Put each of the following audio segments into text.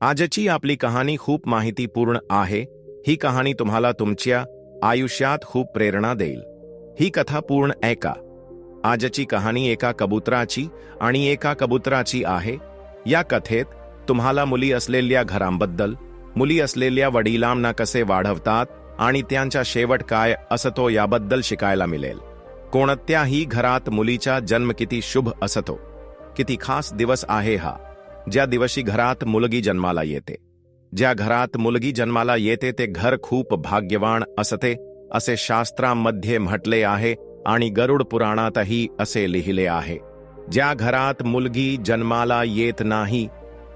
आजची आपली कहाणी खूप माहितीपूर्ण आहे. ही कहाणी तुम्हाला तुमच्या आयुष्यात खूप प्रेरणा देईल. ही कथा पूर्ण ऐका. आजची कहाणी एका कबुतराची आणि एका कबुतराची आहे. या कथेत तुम्हाला मुली असलेल्या घरांबद्दल मुली असलेल्या वडिलांना कसे वाढवतात आणि त्यांचा शेवट काय असतो याबद्दल शिकायला मिळेल. कोणत्याही घरात मुलीचा जन्म किती शुभ असतो. किती खास दिवस आहे हा. ज्या दिवशी घरात मुलगी जन्माला येते. ज्या घरात मुलगी जन्माला येते ते घर खूप भाग्यवान असते असे शास्त्रांमध्ये म्हटले आहे आणि गरुड पुराणातही असे लिहिले आहे. ज्या घरात मुलगी जन्माला येत नाही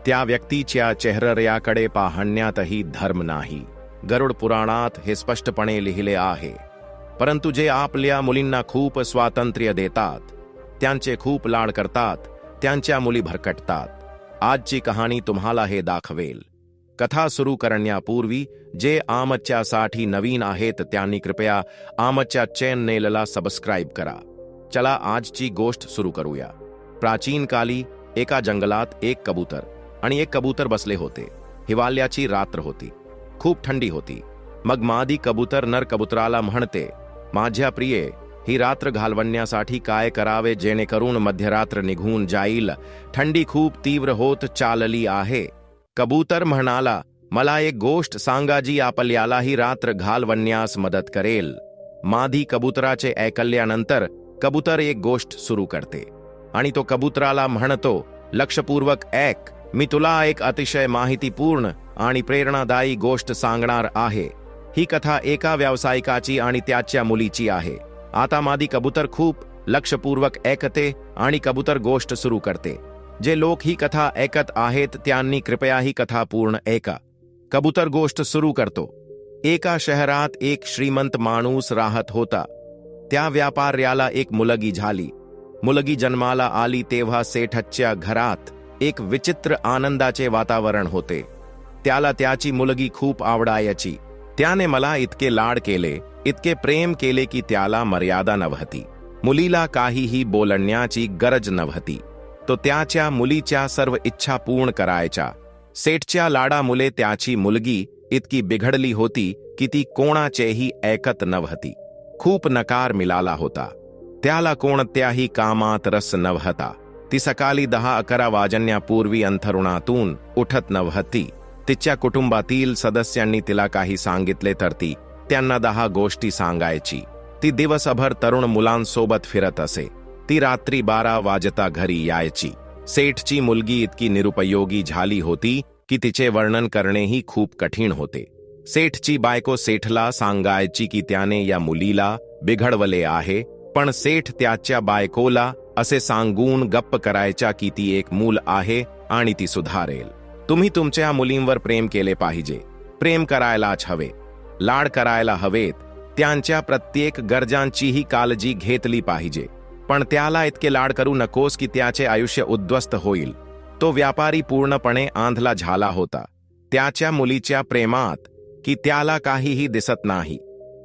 त्या व्यक्तीच्या चेहऱ्याकडे पाहण्यातही धर्म नाही. गरुड पुराणात हे स्पष्टपणे लिहिले आहे. परंतु जे आपल्या मुलींना खूप स्वातंत्र्य देतात त्यांचे खूप लाड करतात त्यांच्या मुली भरकटतात. आजची कहाणी तुम्हाला हे दाखवेल. कथा सुरू करण्यापूर्वी जे आमच्यासाठी नवीन आहेत त्यांनी कृपया आमच्या चॅनेलला सबस्क्राईब करा. चला आजची गोष्ट सुरू करूया. प्राचीन काली एका जंगलात एक कबूतर आणि एक कबूतर बसले होते. हिवाल्याची रात्र होती. खूप थंडी होती. मग मादी कबूतर नर कबुतराला म्हणते माझ्या प्रिये ही रात्र घालवण्यासाठी काय करावे जेणेकरून मध्यरात्र निघून जाईल? थंडी खूप तीव्र होत चालली आहे. कबूतर म्हणाला मला एक गोष्ट सांगा जी आपल्याला ही रात्र घालवण्यास मदत करेल. मादी कबुतराचे ऐकल्यानंतर कबूतर एक गोष्ट सुरू करते आणि तो कबुतराला म्हणतो लक्षपूर्वक ऐक मी तुला एक अतिशय माहितीपूर्ण आणि प्रेरणादायी गोष्ट सांगणार आहे. ही कथा एका व्यावसायिकाची आणि त्याच्या मुलीची आहे. आता मादी कबूतर खूप लक्षपूर्वक ऐकते आणि कबूतर गोष्ट सुरू करते. जे लोक ही कथा ऐकत आहेत त्यांनी कृपया ही कथा पूर्ण ऐका. कबूतर गोष्ट सुरू करतो. एका शहरात एक श्रीमंत माणूस राहत होता. त्या व्यापाऱ्याला एक मुलगी झाली. मुलगी जन्माला आली तेव्हा सेठच्या घरात एक विचित्र आनंदाचे वातावरण होते. त्याला त्याची मुलगी खूप आवडायची. त्याने मला इतके लाड केले. इतके प्रेम केले की त्याला मर्यादा नव्हती मुलीला काहीही बोलण्याची गरज नव्हती तो त्याच्या मुलीच्या सर्व इच्छा पूर्ण करायच्या. सेठच्या लाडामुळे त्याची मुलगी इतकी बिघडली होती की ती कोणाचेही ऐकत नव्हती खूप नकार मिळाला होता. त्याला कोणत्याही कामात रस नव्हता ती सकाळी दहा अकरा वाजण्यापूर्वी अंथरुणातून उठत नव्हती तिच्या कुटुंबातील सदस्यांनी तिला काही सांगितले तर ती त्यांना दहा गोष्टी सांगायची. ती दिवसभर तरुण मुलांसोबत फिरत असे. ती रात्री बारा वाजता घरी यायची. सेठची मुलगी इतकी निरुपयोगी झाली होती की तिचे वर्णन करणेही खूप कठीण होते. सेठची बायको सेठला सांगायची की त्याने या मुलीला बिघडवले आहे पण सेठ त्याच्या बायकोला असे सांगून गप्प करायच्या की ती एक मूल आहे आणि ती सुधारेल. तुम्ही तुमच्या मुलींवर प्रेम केले पाहिजे. प्रेम करायलाच हवे. लाड करायला हवेत त्यांच्या प्रत्येक गरजांचीही काळजी घेतली पाहिजे. पण त्याला इतके लाड करू नकोस की त्याचे आयुष्य उद्ध्वस्त होईल. तो व्यापारी पूर्णपणे आंधला झाला होता. त्याच्या मुलीच्या प्रेमात की त्याला काहीही दिसत नाही.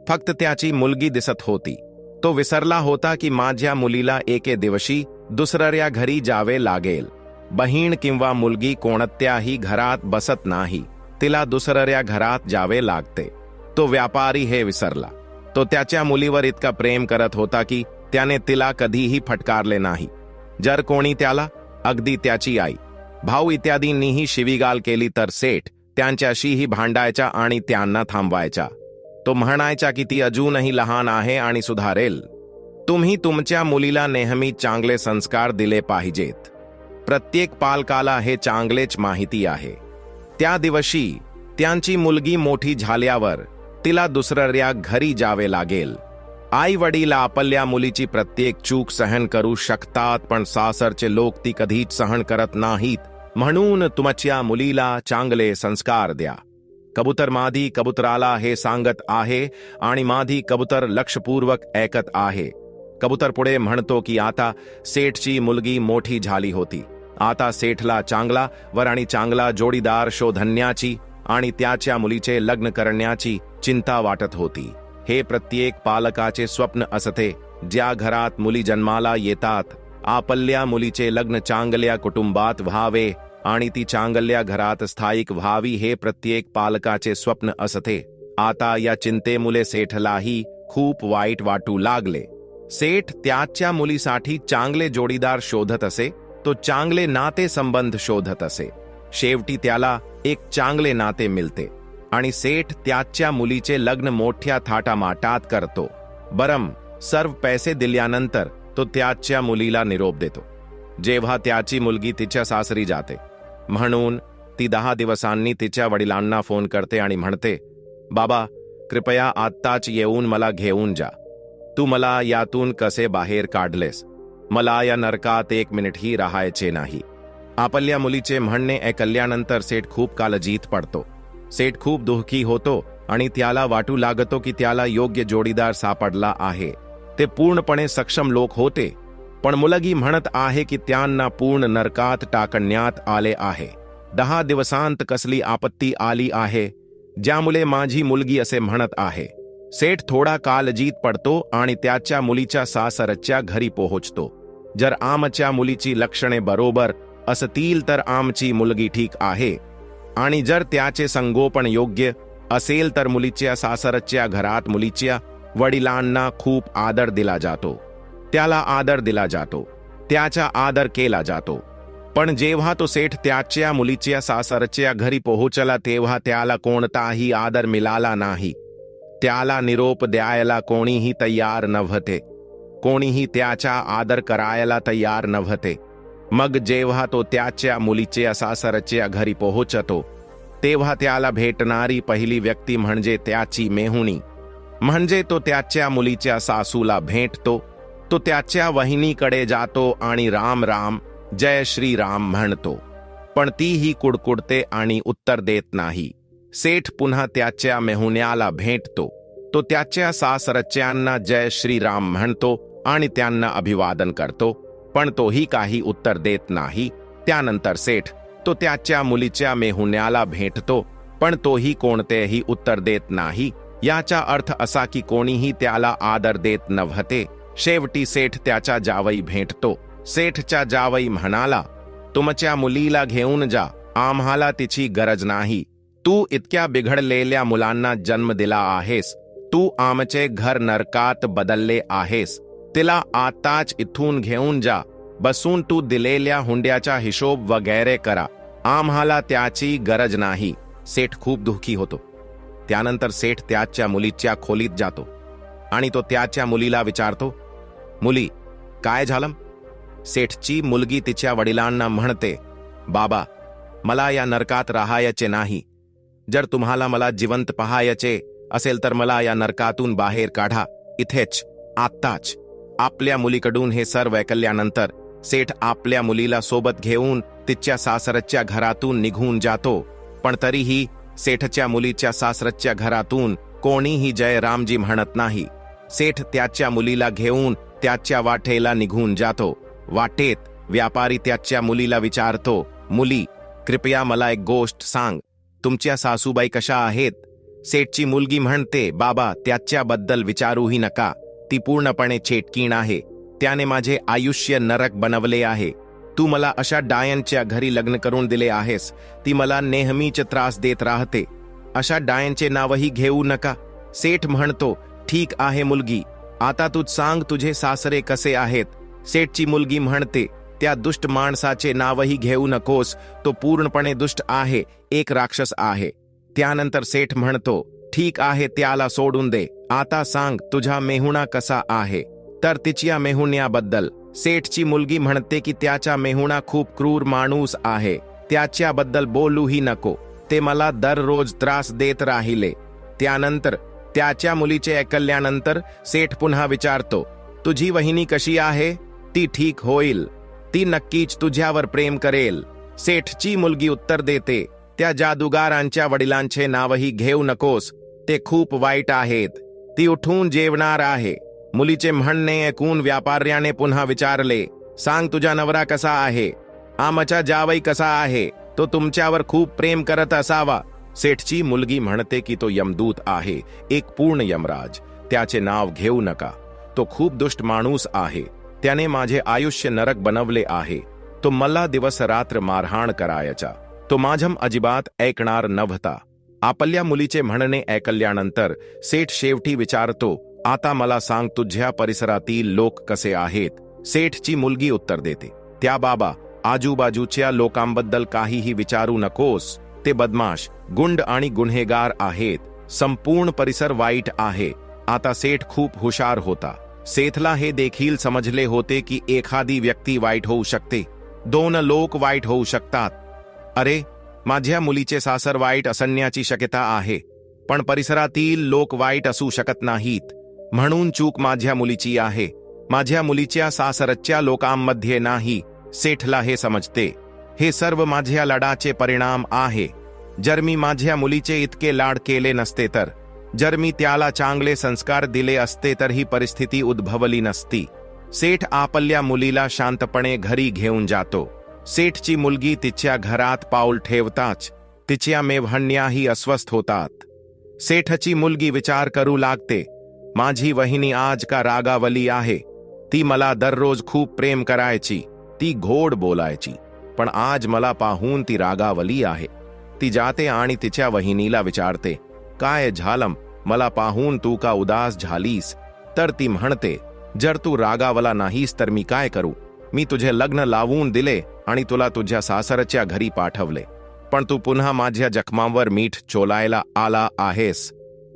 फक्त त्याची मुलगी दिसत होती. तो विसरला होता की माझ्या मुलीला एके दिवशी दुसऱ्या घरी जावे लागेल. बहीण किंवा मुलगी कोणत्याही घरात बसत नाही. तिला दुसऱ्या घरात जावे लागते. तो व्यापारी हे विसरला. तो त्याच्या मुलीवर इतका प्रेम करत होता की त्याने तिला कधीही फटकारले नाही. जर कोणी त्याला अगदी त्याची आई भाऊ इत्यादींनीही शिवीगाल केली तर सेठ त्यांच्याशीही भांडायचा आणि त्यांना थांबवायचा. तो म्हणायचा की ती अजूनही लहान आहे आणि सुधारेल. तुम्ही तुमच्या मुलीला नेहमी चांगले संस्कार दिले पाहिजेत. प्रत्येक पालकाला हे चांगलेच माहिती आहे. त्या दिवशी त्यांची मुलगी मोठी झाल्यावर तिला दुसऱ्या घरी जावे लागेल. आई वडील आपल्या मुलीची प्रत्येक चूक सहन करू शकतात पण सासरचे लोक ती कधीच सहन करत नाहीत. म्हणून तुमच्या मुलीला चांगले संस्कार द्या. कबूतर माधी कबुतराला हे सांगत आहे आणि माधी कबूतर लक्षपूर्वक ऐकत आहे. कबूतर पुढे म्हणतो की आता सेठची मुलगी मोठी झाली होती. आता सेठला चांगला वर आणि चांगला जोडीदार शोधण्याची आणि त्याच्या मुलीचे लग्न करण्याची चिंता वाटत होती. हे प्रत्येक पालकाचे स्वप्न असते ज्या घरात मुली जन्माला येतात आपल्या मुलीचे लग्न चांगल्या कुटुंबात व्हावे आणि ती चांगल्या घरात स्थायिक व्हावी हे प्रत्येक पालकाचे स्वप्न असते. आता या चिंतेमुळे सेठलाही खूप वाईट वाटू लागले. सेठ त्याच्या मुलीसाठी चांगले जोडीदार शोधत असे तो चांगले नाते संबंध शोधत असे. शेवटी त्याला एक चांगले नाते मिळते. आणि सेठ त्याच्या मुलीचे लग्न मोठ्या थाटामाटात करतो. बरम सर्व पैसे दिल्यानंतर तो त्याच्या मुलीला निरोप देतो. जेव्हा त्याची मुलगी तिच्या सासरी जाते. म्हणून ती दहा दिवसांनी तिच्या वडिलांना फोन करते आणि म्हणते बाबा कृपया आत्ताच येऊन मला घेऊन जा. तू मला यातून कसे बाहेर काढलेस? मला या नरकात एक मिनिटही राहायचे नाही. आपल्या मुलीचे म्हणणे ऐकल्यानंतर सेठ खूप काळजीत पडतो. सेठ खूप दुःखी होतो आणि त्याला वाटू लागतो की त्याला योग्य जोडीदार सापडला आहे. ते पूर्णपणे सक्षम लोक होते, पण मुलगी म्हणत आहे की त्यांना पूर्ण नरकात टाकण्यात आले आहे. दहा दिवसांत कसली आपत्ती आली आहे, ज्यामुळे माझी मुलगी असे म्हणत आहे. सेठ थोडा कालजीत पडतो आणि त्याच्या मुलीच्या सासरच्या घरी पोहोचतो. जर आमच्या मुलीची लक्षणे बरोबर असतील तर आमची मुलगी ठीक आहे आणि जर त्याचे संगोपन योग्य असेल तर मुलीच्या सासरच्या घरात मुलीच्या वडिलांना खूप आदर दिला जातो. त्याला आदर दिला जातो. त्याचा आदर केला जातो. पण जेव्हा तो सेठ त्याच्या मुलीच्या सासरच्या घरी पोहोचला तेव्हा त्याला कोणताही आदर मिळाला नाही. त्याला निरोप द्यायला कोणीही तयार नव्हते. कोणीही त्याचा आदर करायला तयार नव्हते. मग जेव्हा तो त्याच्या मुलीच्या सासरच्या घरी पोहोचतो तेव्हा त्याला भेटणारी पहिली व्यक्ती म्हणजे त्याची मेहुणी. म्हणजे तो त्याच्या मुलीच्या सासूला भेटतो तो त्याच्या वहिनीकडे जातो आणि राम राम जय श्रीराम म्हणतो. पण तीही कुडकुडते आणि उत्तर देत नाही. सेठ पुन्हा त्याच्या मेहुण्याला भेटतो. तो त्याच्या सासरच्यांना जय श्रीराम म्हणतो आणि त्यांना अभिवादन करतो. पण तोही काही उत्तर देत नाही. त्यानंतर सेठ तो त्याच्या मुलीच्या मेहुण्याला भेटतो पण तोही कोणतेही उत्तर देत नाही. याचा अर्थ असा की कोणीही त्याला आदर देत नव्हते. शेवटी सेठ त्याच्या जावई भेटतो. सेठच्या जावई म्हणाला तुमच्या मुलीला घेऊन जा आम्हाला तिची गरज नाही. तू इतक्या बिघडलेल्या मुलांना जन्म दिला आहेस. तू आमचे घर नरकात बदलले आहेस. तिला आताच इथून घेऊन जा. बसून तू दिलेल्या हुंड्याचा हिशोब वगैरे करा. आम्हाला त्याची गरज नाही. सेठ खूप दुःखी होतो. त्यानंतर सेठ त्याच्या मुलीच्या खोलीत जातो. आणि तो त्याच्या मुलीला विचारतो मुली काय झालं? सेठची मुलगी तिच्या वडिलांना म्हणते बाबा मला या नरकात राहायचे नाही. जर तुम्हाला मला जिवंत पहायचे असेल तर मला या नरकातून बाहेर काढा. इथेच आत्ताच. आपल्या मुलीकडून हे सर्व ऐकल्यानंतर सेठ आपल्या मुलीला सोबत घेऊन तिच्या सासरच्या घरातून निघून जातो. पण तरीही सेठच्या मुलीच्या सासरच्या घरातून कोणीही जय रामजी म्हणत नाही. सेठ त्याच्या मुलीला घेऊन त्याच्या वाटेला निघून जातो. वाटेत व्यापारी त्याच्या मुलीला विचारतो मुली कृपया मला एक गोष्ट सांग. तुमच्या सासूबाई कशा आहेत? सेठची मुलगी म्हणते बाबा त्याच्याबद्दल विचारूही नका. ती पूर्णपणे चेटकीण आहे. त्याने माझे आयुष्य नरक बनवले आहे. तू मला अशा डायनच्या घरी लग्न करून दिले आहेस. ती मला नेहमीच त्रास देत राहते. अशा डायनचे नावही घेऊ नका. सेठ म्हणतो ठीक आहे मुलगी. आता तू सांग तुझे सासरे कसे आहेत. सेठची मुलगी म्हणते त्या दुष्ट माणसाचे नावही घेऊ नकोस. तो पूर्णपणे दुष्ट आहे. एक राक्षस आहे. त्यानंतर सेठ म्हणतो ठीक आहे त्याला सोडून दे. आता सांग तुझा मेहुणा कसा आहे? तर तिच्या मेहुण्याबद्दल. सेठची मुलगी म्हणते की त्याचा मेहुणा खूप क्रूर माणूस आहे. त्याच्याबद्दल बोलूही नको. ते मला दररोज त्रास देत राहिले. त्यानंतर त्याच्या मुलीचे ऐकल्यानंतर सेठ पुन्हा विचारतो तुझी वहिनी कशी आहे? ती ठीक होईल. ती नक्कीच तुझ्यावर प्रेम करेल. सेठची मुलगी उत्तर देते त्या जादूगारांच्या वडिलांचे नावही घेऊ नकोस. ते खूप वाईट आहेत. ती उठून जेवणार आहे. मुलीचे म्हणणे ऐकून व्यापाऱ्याने पुन्हा विचारले सांग तुझा नवरा कसा आहे? आमचा जावई कसा आहे? तो तुमच्यावर खूप प्रेम करत असावा. सेठची मुलगी म्हणते की तो यमदूत आहे एक पूर्ण यमराज. त्याचे नाव घेऊ नका. तो खूप दुष्ट माणूस आहे. त्याने माझे आयुष्य नरक बनवले आहे. तो मला दिवस रात्र मारहाण करायचा. तो माझम अजिबात ऐकणार नव्हता. आपल्या मुलीचे म्हणणे ऐकल्यानंतर सेठ शेवटी विचारतो आता मला सांग तुझ्या परिसरातील लोक कसे आहेत? सेठची मुलगी उत्तर देते त्या बाबा आजूबाजूच्या लोकांबद्दल काहीही विचारू नकोस. ते बदमाश गुंड आणि गुन्हेगार आहेत. संपूर्ण परिसर वाईट आहे. आता सेठ खूप हुशार होता. सेथला हे देखील समजले होते की एखादी व्यक्ती वाईट होऊ शकते. दोन लोक वाईट होऊ शकतात. अरे माझ्या मुलीचे सासर वाईट असण्याची शक्यता आहे पण परिसरातील लोक वाईट असू शकत नाहीत. म्हणून चूक माझ्या मुलीची आहे. माझ्या मुलीच्या सासरच्या लोकांमध्ये नाही सेठला हे समजते. हे सर्व माझ्या लढाचे परिणाम आहे. जर मी माझ्या मुलीचे इतके लाड केले नसते तर जर मी त्याला चांगले संस्कार दिले असते तर ही परिस्थिती उद्भवली नसती. सेठ आपल्या मुलीला शांतपणे घरी घेऊन जातो. सेठची मुलगी तिच्या घरात पाऊल ठेवताच तिच्या मेव्हण्याही अस्वस्थ होतात. सेठची मुलगी विचार करू लागते माझी वहिनी आज का रागावली आहे? ती मला दररोज खूप प्रेम करायची ती घोड बोलायची पण आज मला पाहून ती रागावली आहे. ती जाते आणि तिच्या वहिनीला विचारते काय झालम? मला पाहून तू का उदास झालीस? तर ती म्हणते जर तू रागावला नाहीस तर मी काय करू? मी तुझे लग्न लावून दिले आणि तुला तुझ्या सासरच्या घरी पाठवले. पण तू पुन्हा माझ्या जखमांवर मीठ चोलायला आला आहेस.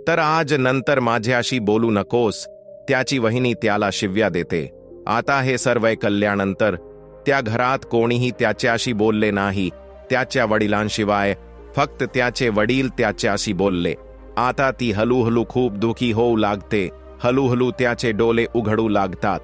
तर आज नंतर माझ्याशी बोलू नकोस. त्याची वहिनी त्याला शिव्या देते. आता हे सर्व ऐकल्यानंतर त्या घरात कोणीही त्याच्याशी बोलले नाही. त्याच्या वडिलांशिवाय फक्त त्याचे वडील त्याच्याशी बोलले. आता ती हलूहलू खूप दुखी होऊ लागते. हलूहलू त्याचे डोले उघडू लागतात.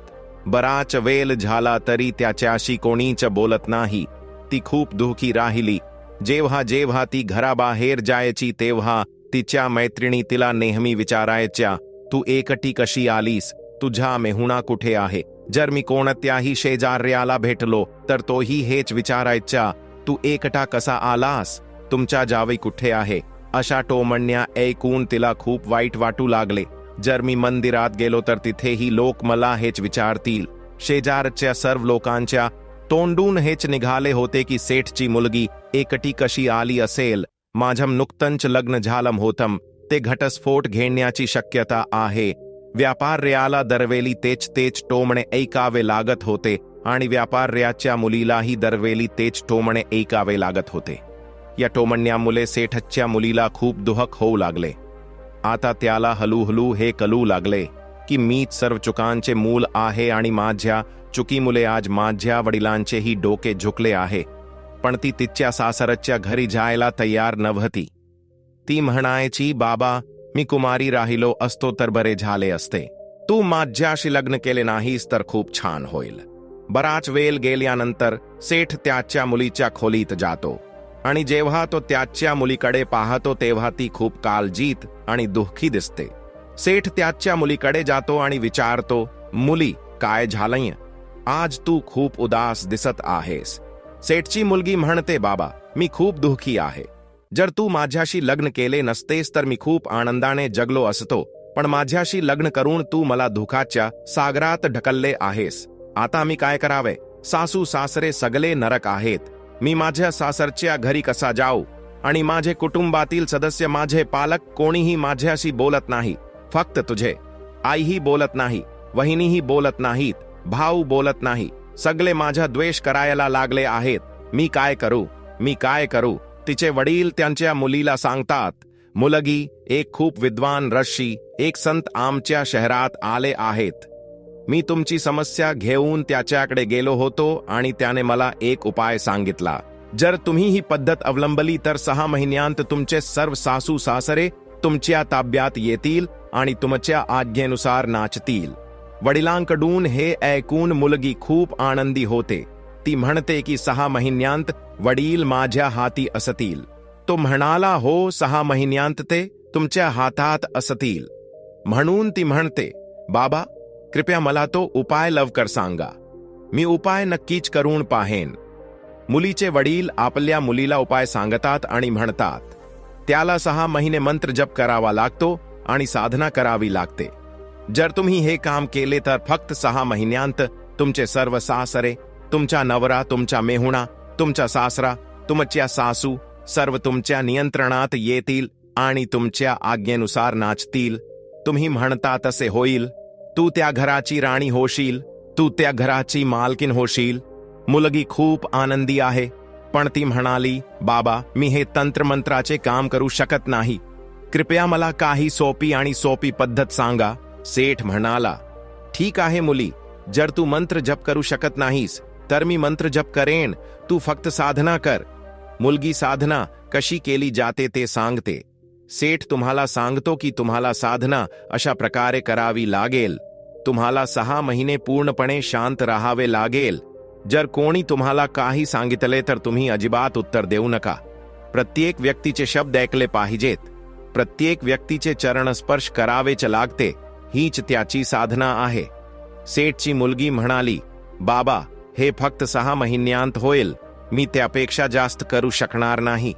बराच वेल झाला तरी त्याच्याशी कोणीच बोलत नाही. ती खूप दुखी राहिली. जेव्हा जेव्हा ती घराबाहेर जायची तेव्हा तिच्या मैत्रिणी तिला नेहमी विचारायच्या तू एकटी कशी आलीस? तुझा मेहुणा कुठे आहे? जर मी कोणत्याही शेजार्याला भेटलो तर तोही हेच विचारायच्या तू एकटा कसा आलास? तुमच्या जावई कुठे आहे? अशा टोमण्या ऐकून तिला खूप वाईट वाटू लागले. जर मी मंदिरात गेलो तर तिथेही लोक मला हेच विचारतील. शेजारच्या सर्व लोकांच्या तोंडून हेच निघाले होते की सेठची मुलगी एकटी कशी आली असेल. माझं नुकतंच लग्न झालम होतम ते घटस्फोट घेण्याची शक्यता आहे. व्यापार्याला दरवेली तेच तेच टोमणे ऐकावे लागत होते आणि व्यापार्याच्या मुलीलाही दरवेली तेच टोमणे ऐकावे लागत होते. या टोमण्यामुळे सेठच्या मुलीला खूप दुहक होऊ लागले. आता त्याला हलूहलू हे कलू लागले की मीच सर्व चुकांचे मूल आहे आणि माझ्या चुकीमुळे आज माझ्या वडिलांचेही डोके झुकले आहे. पण ती तिच्या सासरच्या घरी जायला तयार नव्हती. ती म्हणायची बाबा मी कुमारी राहिलो असतो तर बरे झाले असते. तू माझ्याशी लग्न केले नाहीस तर खूप छान होईल. बराच वेल गेल्यानंतर सेठ त्याच्या मुलीच्या खोलीत जातो. आणि जेव्हा तो त्याच्या मुलीकडे पाहतो तेव्हा ती खूप कालजीत आणि दुःखी दिसते. सेठ त्याच्या मुलीकडे जातो आणि विचारतो मुली काय झालंय? आज तू खूप उदास दिसत आहेस. सेठची मुलगी म्हणते बाबा मी खूप दुःखी आहे. जर तू माझ्याशी लग्न केले नसतेस तर मी खूप आनंदाने जगलो असतो. पण माझ्याशी लग्न करून तू मला दुःखाच्या सागरात ढकलले आहेस. आता मी काय करावे? सासू सासरे सगळे नरक आहेत. मी माझ्या सासरच्या घरी कसा जाऊ? आणि माझे कुटुंबातील सदस्य माझे पालक कोणीही माझ्याशी बोलत नाही. फक्त तुझे. आईही बोलत नाही. वहिनीही बोलत नाहीत. भाऊ बोलत नाही. सगळे माझा द्वेष करायला लागले आहेत. मी काय करू? मी काय करू? तिचे वडील त्यांच्या मुलीला सांगतात मुलगी एक खूप विद्वान रशी एक संत आमच्या शहरात आले आहेत. मी तुमची समस्या घेऊन त्याच्याकडे गेलो होतो आणि त्याने मला एक उपाय सांगितला. जर तुम्ही ही पद्धत अवलंबली तर सहा महिन्यांत तुमचे सर्व सासू सासरे तुमच्या ताब्यात येतील आणि तुमच्या आज्ञेनुसार नाचतील. वडिलांकडून हे ऐकून मुलगी खूप आनंदी होते. ती म्हणते की सहा महिन्यांत वडील माझ्या हाती असतील. तो म्हणाला हो सहा महिन्यांत ते तुमच्या हातात असतील. म्हणून ती म्हणते बाबा कृपया मला तो उपाय लवकर सांगा. मी उपाय नक्कीच करून पाहेन. मुलीचे वडील आपल्या मुलीला उपाय सांगतात आणि म्हणतात त्याला सहा महिने मंत्र जप करावा लागतो आणि साधना करावी लागते. जर तुम्ही हे काम केले तर फक्त सहा महिन्यांत तुमचे सर्व सासरे तुमचा नवरा तुमचा मेहुणा तुमचा सासरा तुमच्या सासू सर्व तुमच्या नियंत्रणात येतील आणि तुमच्या आज्ञेनुसार नाचतील. तुम्ही म्हणता तसे होईल. तू त्या घराची राणी होशील तू त्या घराची मालकीन होशील. मुलगी खूप आनंदी आहे पण ती म्हणाली बाबा मी हे तंत्रमंत्राचे काम करू शकत नाही. कृपया मला काही सोपी आणि सोपी पद्धत सांगा. सेठ म्हणाला ठीक आहे मुली जर तू मंत्र जप करू शकत नाहीस तर मी मंत्र जप करेन. तू फक्त साधना कर. मुलगी साधना कशी केली जाते ते सांगते. सेठ तुम्हाला सांगतो की तुम्हाला साधना अशा प्रकारे करावी लागेल. तुम्हाला सहा महिने पूर्णपणे शांत राहावे लागेल. जर कोणी तुम्हाला काही सांगितले तर तुम्ही अजिबात उत्तर देऊ नका. प्रत्येक व्यक्तीचे शब्द ऐकले पाहिजेत. प्रत्येक व्यक्तीचे चरण स्पर्श करावेच लागते. हीच त्याची साधना आहे. सेठची मुलगी म्हणाली बाबा हे फक्त सहा महिन्यांत होईल. मी त्यापेक्षा जास्त करू शकणार नाही.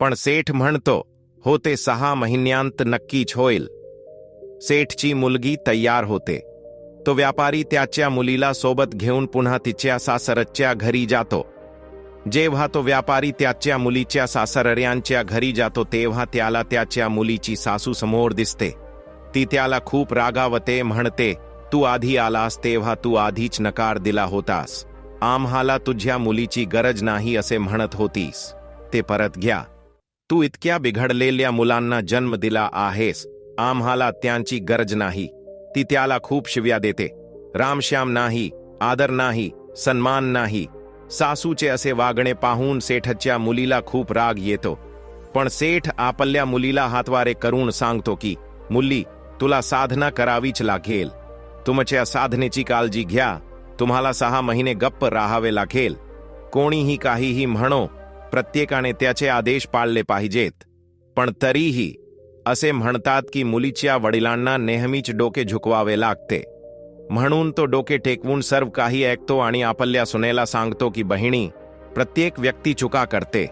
पण सेठ म्हणतो हो ते सहा महिन्यांत नक्कीच होईल. सेठची मुलगी तयार होते. तो व्यापारी त्याच्या मुलीला सोबत घेऊन पुन्हा तिच्या सासरच्या घरी जातो. जेव्हा तो व्यापारी त्याच्या मुलीच्या सासरऱ्यांच्या घरी जातो तेव्हा त्याला त्याच्या मुलीची सासू समोर दिसते. ती त्याला खूप रागावते म्हणते तू आधी आलास तेव्हा तू आधीच नकार दिला होतास. आम्हाला तुझ्या मुलीची गरज नाही असे म्हणत होतीस. ते परत घ्या. तू इतक्या बिघडलेल्या मुलांना जन्म दिला आहेस. आम्हाला त्यांची गरज नाही. ती त्याला खूप शिव्या देते. रामश्याम नाही आदर नाही सन्मान नाही. सासूचे असे वागणे पाहून सेठच्या मुलीला खूप राग येतो. पण सेठ आपल्या मुलीला हातवारे करून सांगतो की मुली तुला साधना करावीच लागेल. तुमच्या साधनेची काळजी घ्या. तुम्हाला सहा महिने गप्प राहावे लागेल. कोणीही काहीही म्हणो प्रत्येकाने त्याचे आदेश पाळले पाहिजेत. पण तरीही असे म्हणतात की मुलीच्या वडिलांना नेहमीच डोके झुकवावे लागते. म्हणून तो डोके टेकवून सर्व काही ऐकतो आणि आपल्या सुनेला सांगतो की बहिणी प्रत्येक व्यक्ती चुका करते.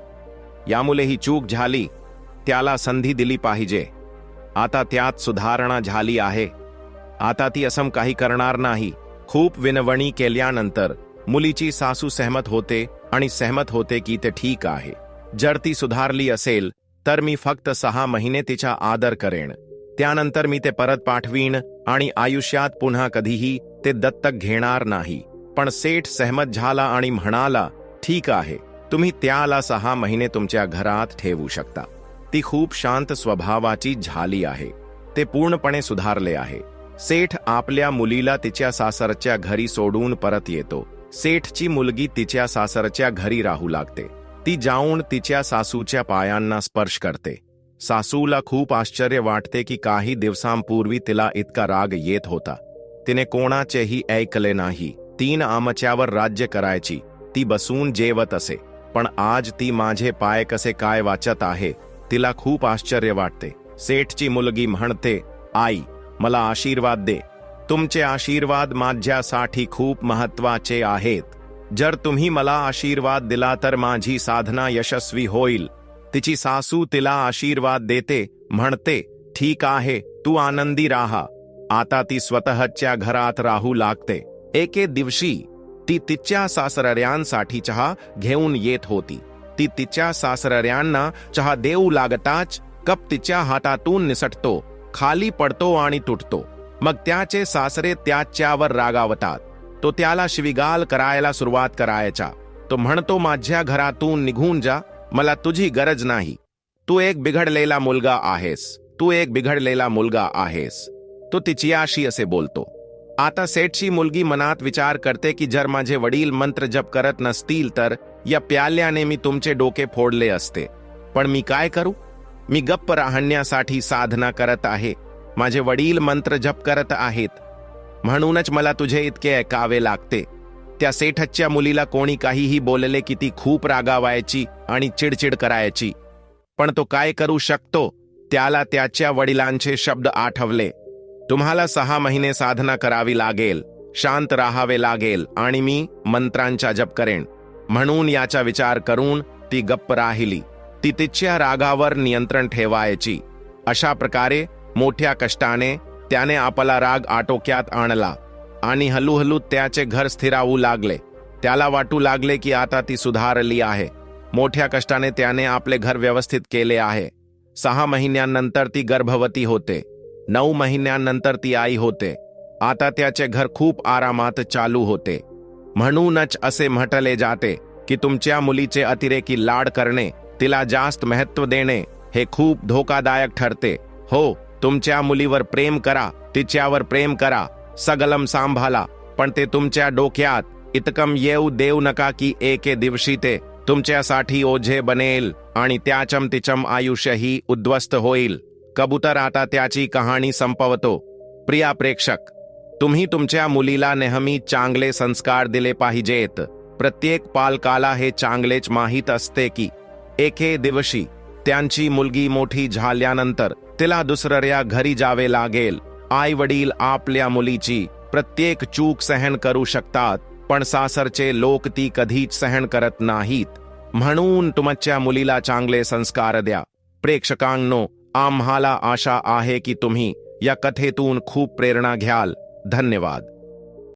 यामुळे ही चूक झाली. त्याला संधी दिली पाहिजे. आता त्यात सुधारणा झाली आहे. आता ती असम काही करणार नाही. खूप विनवणी केल्यानंतर मुलीची सासू सहमत होते आणि सहमत होते की ते ठीक आहे. जर ती सुधारली असेल तर मी फक्त सहा महिने तिचा आदर करेन. त्यानंतर मी ते परत पाठवीन आणि आयुष्यात पुन्हा कधीही ते दत्तक घेणार नाही. पण सेठ सहमत झाला आणि म्हणाला ठीक आहे. तुम्ही त्याला सहा महिने तुमच्या घरात ठेवू शकता. ती खूप शांत स्वभावाची झाली आहे. ते पूर्णपणे सुधारले आहे. सेठ आपल्या मुलीला तिच्या सासरच्या घरी सोडून परत येतो. सेठची मुलगी तिच्या सासरच्या घरी राहू लागते. ती जाऊन तिच्या सासूच्या पायांना स्पर्श करते. सासूला खूप आश्चर्य वाटते की काही दिवसांपूर्वी तिला इतका राग येत होता. तिने कोणाचेही ऐकले नाही. तीन आमच्यावर राज्य करायची. ती बसून जेवत असे. पण आज ती माझे पाय कसे काय वाचत आहे तिला खूप आश्चर्य वाटते. सेठची मुलगी म्हणते आई मला आशीर्वाद दे. तुमचे आशीर्वाद माझ्यासाठी खूप महत्त्वाचे आहेत. जर तुम्ही मला आशीर्वाद दिला तर माझी साधना यशस्वी होईल. तिची सासू तिला आशीर्वाद देते म्हणते ठीक आहे तू आनंदी राहा. आता ती स्वतःच्या घरात राहू लागते. एके दिवशी ती तिच्या सासरऱ्यांसाठी चहा घेऊन येत होती. ती तिच्या सासरऱ्यांना चहा देऊ लागताच कप तिच्या हातातून निसटतो खाली पडतो आणि तुटतो. मग त्याचे सासरे त्याच्यावर रागावतात. तो त्याला शिविगाल करायला सुरुवात करायचा. तो म्हणतो माझ्या घरातून निघून जा मला तुझी गरज नाही. तू एक बिघडलेला मुलगा आहेस. तू एक बिघडलेला मुलगा आहेस. तो तिचियाशी असे बोलतो. आता सेठची मुलगी मनात विचार करते की जर माझे वडील मंत्र जप करत नसतील तर या प्याल्याने मी तुमचे डोके फोडले असते. पण मी काय करू? मी गप्प राहण्यासाठी साधना करत आहे. माझे वडील मंत्र जप करत आहेत. म्हणूनच मला तुझे इतके ऐकावे लागते. त्या सेठच्या मुलीला कोणी काहीही बोलले की ती खूप रागावायची आणि चिडचिड करायची. पण तो काय करू शकतो? त्याला त्याच्या वडिलांचे शब्द आठवले. तुम्हाला सहा महिने साधना करावी लागेल शांत राहावे लागेल आणि मी मंत्रांचा जप करेन. म्हणून याचा विचार करून ती गप्प राहिली. ती तिच्या रागावर नियंत्रण ठेवायची. अशा प्रकारे मोठ्या कष्टाने त्याने आपला राग आटोक्यात आणला आणि हळूहळू त्याचे घर स्थिरावू लागले. त्याला वाटू लागले की आता ती सुधारली आहे. मोठ्या कष्टाने त्याने आपले घर व्यवस्थित केले आहे. सहा महिन्यांनंतर ती गर्भवती होते. नऊ महिन्यांनंतर ती आई होते. आता त्याचे घर खूप आरामात चालू होते. म्हणूनच असे म्हटले जाते की तुमच्या मुलीचे अतिरेकी लाड करणे तिला जास्त महत्त्व देणे हे खूप धोकादायक ठरते. हो तुमच्या मुलीवर प्रेम करा तिच्यावर प्रेम करा सगलम सांभाळा पण ते तुमच्या डोक्यात इतकम येऊ देऊ नका की एके दिवशी ते तुमच्यासाठी ओझे बनेल आणि त्याचम तिचम आयुष्यही उद्ध्वस्त होईल. कबूतर आता त्याची कहाणी संपवतो. प्रिया प्रेक्षक तुम्ही तुमच्या मुलीला नेहमी चांगले संस्कार दिले पाहिजेत. प्रत्येक पालकाला हे चांगलेच माहीत असते की एके दिवशी त्यांची मुलगी मोठी झाल्यानंतर तिला दुसऱ्या घरी जावे लागेल. आई वडील आपल्या मुलीची प्रत्येक चूक सहन करू शकतात पण सासरचे लोक ती कधीच सहन करत नाहीत. म्हणून तुमच्या मुलीला चांगले संस्कार द्या. प्रेक्षकांनो आम्हाला आशा आहे की तुम्ही या कथेतून खूप प्रेरणा घ्याल. धन्यवाद.